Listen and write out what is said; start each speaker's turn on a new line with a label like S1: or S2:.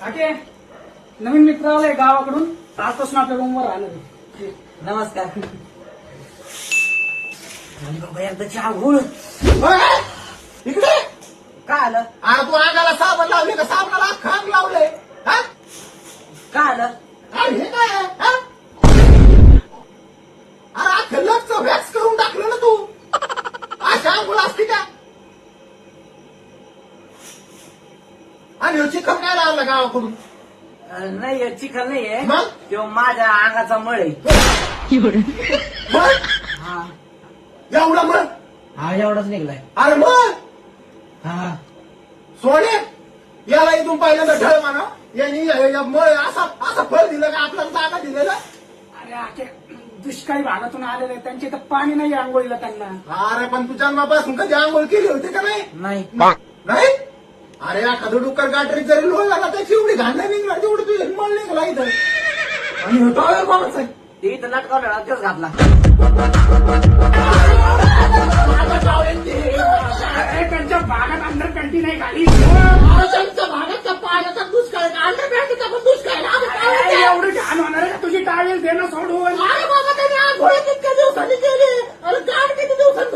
S1: काके नवीन मित्र आलाय गावाकडून. आजपासून आपल्या रूमवर राहणार
S2: नमस्कार. एकदा चहा घोळ?
S3: इकडे.
S2: काय आलं?
S3: अरे तू अंगाला साबण लावले का? साबणाला खांग लावले. हा?
S2: काय आलं?
S3: अरे हे काय आहे, हा? अरे अख्खं लक्ष वॅक्स करून टाकलं ना तू. अशा आंघोळ असते का आणि चिखल काय लावला गावाकडून.
S2: नाही हे चिखल नाहीये
S3: मग?
S2: तो माझ्या अंगाचा मळ आहे.
S3: मग?
S2: हा.
S3: एवढं मग
S2: हा एवढाच निघलाय.
S3: अरे मग?
S2: हा.
S3: सोने याला इथून पहिल्यांदा ढळ म्हणा. यांनी या- या- मग असा असं फळ दिलं का? आपल्याला जागा दिलेलं
S1: अरे आके दुष्काळी भागातून आलेले आहेत. त्यांच्या इथं पाणी नाही आंघोळीला त्यांना.
S3: अरे पण तू जन्मापासून कधी आंघोळ केली होती का नाही?
S2: नाही.
S3: नाही? अरे एखादं डुक्कर गाठरी जरी लोळला ना त्याची एवढी घाण निघणार तेवढी तुझी मळ निघला इथं आणि हे टॉवेल कोणाचं आहे?
S2: ते इथं घातला
S1: अरे त्यांच्या भागात अंडर कंटी नाही खाली
S3: अरे त्यांच्या भागात पाण्याचा दुष्काळ आहे. अंडर बँकेचा पण दुष्काळ आहे. अरे काय
S1: अरे,
S3: होतंय?
S1: एवढी घाण होणार आहे का तुझी टाळेल देणं सोडून
S3: अरे बाबा त्यांनी आंघोळ कितक्या दिवसांनी केली अरे गाठ किती दिवसांनी